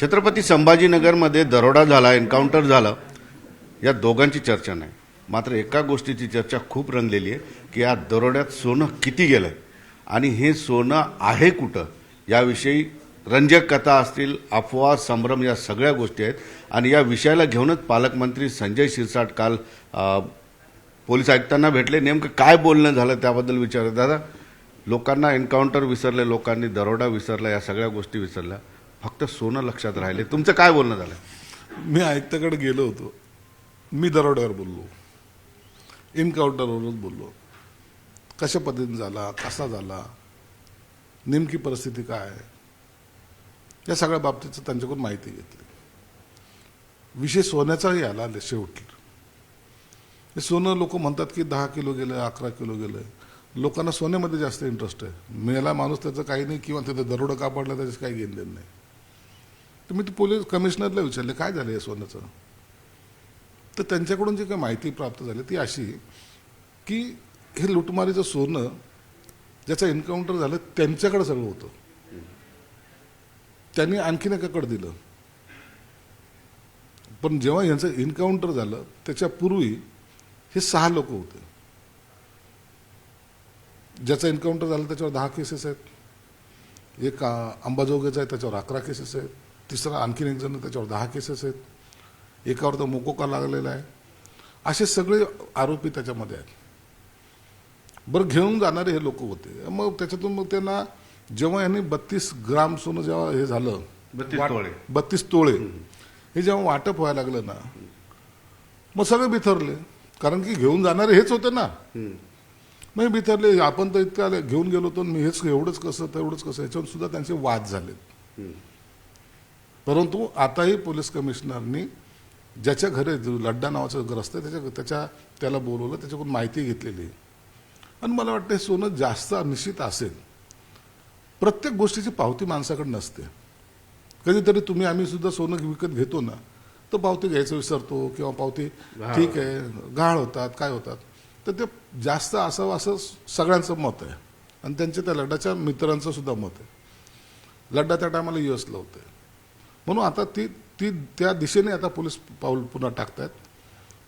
छत्रपती संभाजीनगरमध्ये दरोडा झाला एन्काउंटर झालं या दोघांची चर्चा नाही. मात्र एका गोष्टीची चर्चा खूप रंगलेली आहे की या दरोड्यात सोनं किती गेलंय? आणि हे सोनं आहे कुठं? याविषयी रंजक कथा असतील अफवा संभ्रम या सगळ्या गोष्टी आहेत. आणि या विषयाला घेऊनच पालकमंत्री संजय शिरसाट काल पोलीस आयुक्तांना भेटले. नेमकं काय बोलणं झालं त्याबद्दल विचार दादा लोकांना एन्काउंटर विसरले लोकांनी दरोडा विसरला या सगळ्या गोष्टी विसरल्या. फक्त सोनं लक्षात राहिले. तुमचं काय बोलणं झालं? मी आयुक्ताकडे गेलो होतो. मी दरोड्यावर बोललो. इनकाउंटरवरच बोललो. कशा पद्धतीने झाला? कसा झाला? नेमकी परिस्थिती काय? या सगळ्या बाबतीचं त्यांच्याकडून माहिती घेतली. विषय सोन्याचाही आला शेवटी हे सोनं लोक म्हणतात की दहा किलो गेलं अकरा किलो गेलं. लोकांना सोन्यामध्ये जास्त इंटरेस्ट आहे. मेला माणूस त्याचं काही नाही किंवा तिथं दरोडं कापडलं त्याचं काही घेणं देणं नाही. तर मी ते पोलीस कमिशनरला विचारले काय झालं या तर त्यांच्याकडून जी काही माहिती प्राप्त झाली ती अशी की हे लुटमारीचं सोनं ज्याचं एन्काउंटर झालं त्यांच्याकडे सगळं होतं. त्यांनी आणखीन एकाकडे दिलं. पण जेव्हा यांचं एन्काउंटर झालं त्याच्यापूर्वी हे सहा लोक होते. ज्याचं एन्काउंटर झालं त्याच्यावर दहा केसेस आहेत. एक अंबाजोगेचा आहे त्याच्यावर अकरा केसेस आहेत. तिसरा आणखीन एक जण त्याच्यावर दहा केसेस आहेत. एकावर तर मोकोका लागलेला आहे. असे सगळे आरोपी त्याच्यामध्ये आहेत. बरं घेऊन जाणारे हे लोक होते. मग त्याच्यातून मग त्यांना जेव्हा यांनी बत्तीस ग्राम सोनं जेव्हा हे झालं 32 वाट- तोळे. बत्तीस तोळे. हे जेव्हा वाटप व्हायला लागलं ना मग सगळे बिथरले. कारण की घेऊन जाणारे हेच होते ना. मग बिथरले आपण तर इतक्या आले- घेऊन गेलो होतो मी हेच एवढंच कसं तेवढंच कसं याच्यावर सुद्धा त्यांचे वाद झालेत. परंतु आताही पोलीस कमिशनरनी ज्याच्या घरी लड्डा नावाचं ग्रस्त आहे त्याच्या त्याच्या त्याला बोलवलं त्याच्याकडून माहिती घेतलेली. आणि मला वाटतं हे सोनं जास्त निश्चित असेल प्रत्येक गोष्टीची पावती माणसाकडे नसते. कधीतरी तुम्ही आम्ही सुद्धा सोनं विकत घेतो ना तर पावती घ्यायचं विसरतो किंवा पावती ठीक आहे घाळ होतात काय होतात. तर ते जास्त असावं असं सगळ्यांचं मत आहे. आणि त्यांच्या त्या लड्डाच्या मित्रांचं सुद्धा मत आहे. लड्डा त्या टायमाला यू एसला होते. म्हणून आता ती ती त्या दिशेने आता पोलीस पाऊल पुन्हा टाकतायत.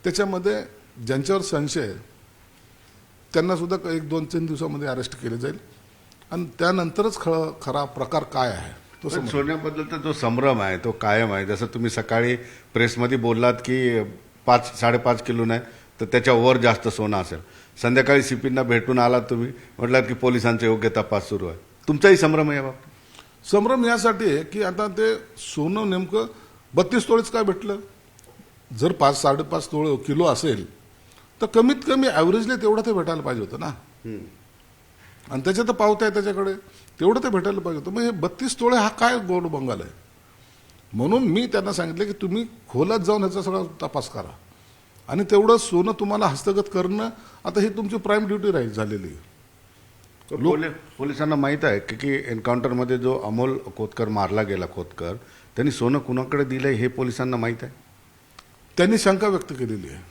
त्याच्यामध्ये ज्यांच्यावर संशय आहे त्यांना सुद्धा एक दोन तीन दिवसामध्ये अरेस्ट केले जाईल. आणि त्यानंतरच खरा खरा प्रकार काय आहे तो पण समजेल. सोन्याबद्दल तर जो संभ्रम आहे तो कायम आहे. जसं तुम्ही सकाळी प्रेसमध्ये बोललात की पाच साडेपाच किलो नाही तर त्याच्यावर जास्त सोनं असेल. संध्याकाळी सीपींना भेटून आलात तुम्ही म्हटलात की पोलिसांचा योग्य तपास सुरू आहे. तुमचाही संभ्रम आहे बाबतीत? संभ्रम यासाठी आहे की आता ते सोनं नेमकं बत्तीस तोळेच काय भेटलं? जर पाच साडेपाच तोळे किलो असेल तर कमीत कमी ॲव्हरेजली तेवढं ते भेटायला पाहिजे होतं ना. आणि त्याच्या तर पावत्या आहे त्याच्याकडे. तेवढं ते भेटायला पाहिजे होतं. मग हे बत्तीस तोळे हा काय गोड बंगाल आहे? म्हणून मी त्यांना सांगितलं की तुम्ही खोलात जाऊन ह्याचा सगळा तपास करा. आणि तेवढं सोनं तुम्हाला हस्तगत करणं आता ही तुमची प्राईम ड्युटी राहील झालेली. आहे पोली- पोलिसांना माहीत आहे की की एन्काउंटरमध्ये जो अमोल खोतकर मारला गेला खोतकर त्यांनी सोनं कुणाकडे दिलंय हे पोलिसांना माहीत आहे? त्यांनी शंका व्यक्त केलेली आहे.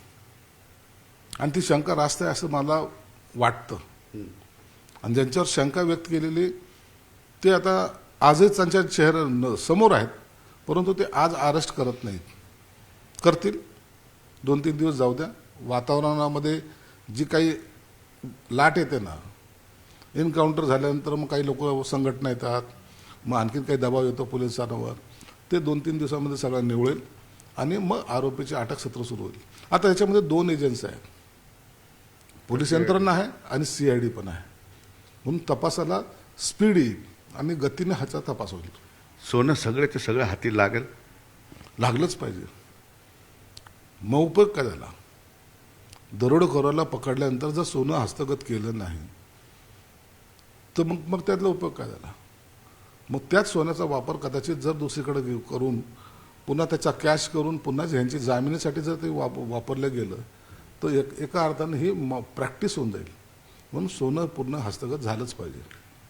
आणि ती शंका रास्त आहे असं मला वाटतं. आणि ज्यांच्यावर शंका व्यक्त केलेली ते आता आजच त्यांच्या चेहऱ्या न- समोर आहेत परंतु ते आज अरेस्ट करत नाहीत. करतील. दोन तीन दिवस जाऊ द्या. वातावरणामध्ये जी काही लाट येते ना एन्काउंटर झाल्यानंतर मग काही लोक संघटना येतात मग आणखीन काही दबाव येतो पोलिसांवर. ते दोन तीन दिवसामध्ये सगळं निवळेल आणि मग आरोपीचे अटक सत्र सुरू होईल. आता याच्यामध्ये दोन एजन्सी आहेत. पोलीस यंत्रणा आहे आणि सीआयडी पण आहे. म्हणून तपासाला स्पीड येईल आणि गतीने ह्याचा तपास होईल. सोनं सगळ्याच्या सगळं हाती लागेल? लागलंच पाहिजे. मग उपयोग काय झाला? दरोडेखोराला पकडल्यानंतर जर सोनं हस्तगत केलं नाही तर मग मग त्यातला उपयोग काय झाला? मग त्याच सोन्याचा वापर कदाचित जर दुसरीकडे करून पुन्हा त्याचा कॅश करून पुन्हा ह्यांची जामिनीसाठी जर ते वाप वापरलं गेलं तर एक एका अर्थानं ही प्रॅक्टिस होऊन जाईल. म्हणून सोनं पूर्ण हस्तगत झालंच पाहिजे.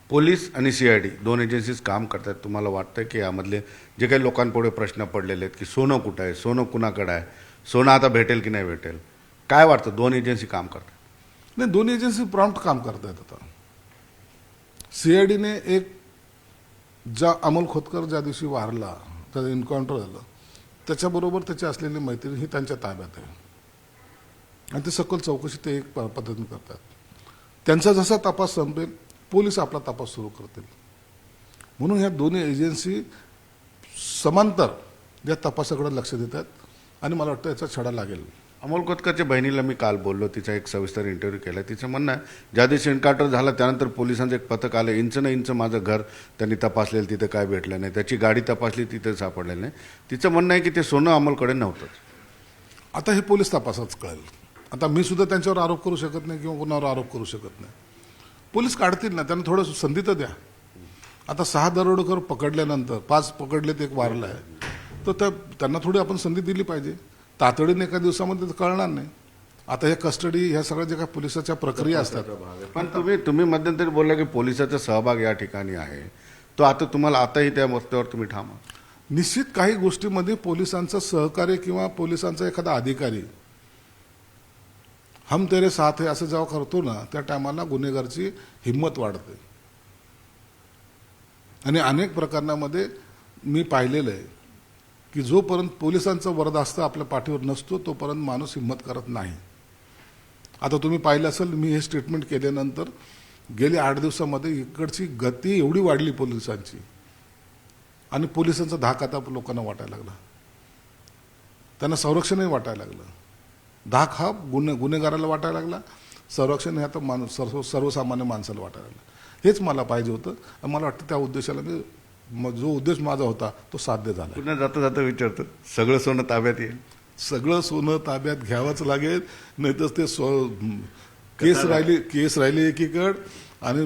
पोलीस आणि सीआयडी दोन एजन्सीज काम करतात. तुम्हाला वाटतं की यामधले जे काही लोकांपुढे प्रश्न पडलेले आहेत की सोनं कुठं आहे सोनं कुणाकडे आहे सोनं आता भेटेल की नाही भेटेल काय वाटतं? दोन एजन्सी काम करतात. नाही दोन्ही एजन्सी प्रॉम्प्ट काम करतायत आता. सीआयडीने एक ज्या अमोल खोतकर ज्या दिवशी वारला त्याचं एन्काउंटर झालं त्याच्याबरोबर त्याची असलेली मैत्रीण ही त्यांच्या ताब्यात आहे. आणि ते सखोल चौकशी ते एक प- पद्धतीने करतात. त्यांचा जसा तपास संपेल पोलीस आपला तपास सुरू करतील. म्हणून ह्या दोन्ही एजन्सी समांतर या तपासाकडे लक्ष देतात आणि मला वाटतं याचा छडा लागेल. अमोल कोतकरच्या बहिणीला मी काल बोललो. तिचा एक सविस्तर इंटरव्ह्यू केला. तिचं म्हणणं आहे ज्या दिवशी एन्काउंटर झाला त्यानंतर पोलिसांचं एक पथक आलं. इंच न इंच माझं घर त्यांनी तपासलेलं तिथं काय भेटलं नाही. त्याची गाडी तपासली तिथं सापडलेलं नाही. तिचं म्हणणं आहे की ते सोनं अमोलकडे नव्हतंच आता हे पोलीस तपासाच कळेल. आता मी सुद्धा त्यांच्यावर आरोप करू शकत नाही किंवा कोणावर आरोप करू शकत नाही. पोलीस काढतील ना त्यांना थोडं संधी तर द्या. आता सहा दरोडेखोर पकडल्यानंतर पाच पकडले ते एक वारला आहे. तर त्या त्यांना थोडी आपण संधी दिली पाहिजे. तातडीने एका दिवसामध्ये कळणार नाही. आता हे कस्टडी ह्या सगळ्या ज्या काही पोलिसाच्या प्रक्रिया असतात. पण तुम्ही तुम्ही मध्यंतरी बोलला की पोलिसाचा सहभाग या ठिकाणी आहे. तो आता तुम्हाला आताही त्या रस्त्यावर तुम्ही ठामा निश्चित काही गोष्टीमध्ये पोलिसांचं सहकार्य किंवा पोलिसांचा एखादा अधिकारी हम तेरे साथ है असं जेव्हा करतो ना त्या टायमाला गुन्हेगारची हिंमत वाढते. आणि अनेक प्रकरणामध्ये मी पाहिलेलं आहे की जोपर्यंत पोलिसांचं वरदास्त आपल्या पाठीवर नसतो तोपर्यंत माणूस हिंमत करत नाही. आता तुम्ही पाहिलं असेल मी हे स्टेटमेंट केल्यानंतर गेल्या आठ दिवसामध्ये इकडची गती एवढी वाढली पोलिसांची. आणि पोलिसांचा धाक आता लोकांना वाटायला लागला. त्यांना संरक्षणही वाटायला लागलं. धाक हा गुन्हे गुन्हेगाराला वाटायला लागला. संरक्षण हे आता माणूस सर्व सर्वसामान्य माणसाला वाटायला लागलं. हेच मला पाहिजे होतं. मला वाटतं त्या उद्देशाला मी म- जो उद्देश माझा होता तो साध्य झाला. पुन्हा जाता जाता विचारतो सगळं सोनं ताब्यात येईल. सगळं सोनं ताब्यात घ्यावंच लागेल नाहीतर ते सो केस राहिली केस राहिली एकीकड आणि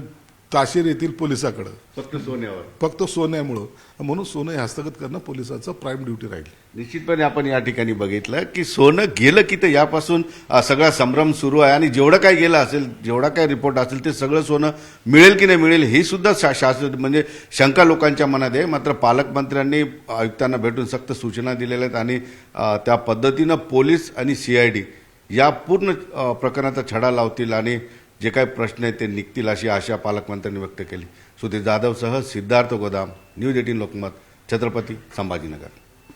ताशेर येतील पोलिसाकडं. फक्त सोन्यावर. फक्त सोन्यामुळं. म्हणून सोनं हे हस्तगत करणं पोलिसाचं प्राईम ड्युटी राहील. निश्चितपणे आपण या ठिकाणी बघितलं की सोनं गेलं की ते यापासून सगळा संभ्रम सुरू आहे आणि जेवढं काय गेलं असेल जेवढा काय रिपोर्ट असेल ते सगळं सोनं मिळेल की नाही मिळेल ही सुद्धा शा- शास्त्र म्हणजे शंका लोकांच्या मनात आहे. मात्र पालकमंत्र्यांनी आयुक्तांना भेटून सक्त सूचना दिलेल्या आहेत आणि त्या पद्धतीनं पोलीस आणि सीआयडी या पूर्ण प्रकरणाचा छडा लावतील आणि जे काही प्रश्न आहेत ते निघतील अशी आशा पालकमंत्र्यांनी व्यक्त केली. सुधीर जाधवसह सिद्धार्थ गोदाम न्यूज एटीन लोकमत छत्रपती संभाजीनगर.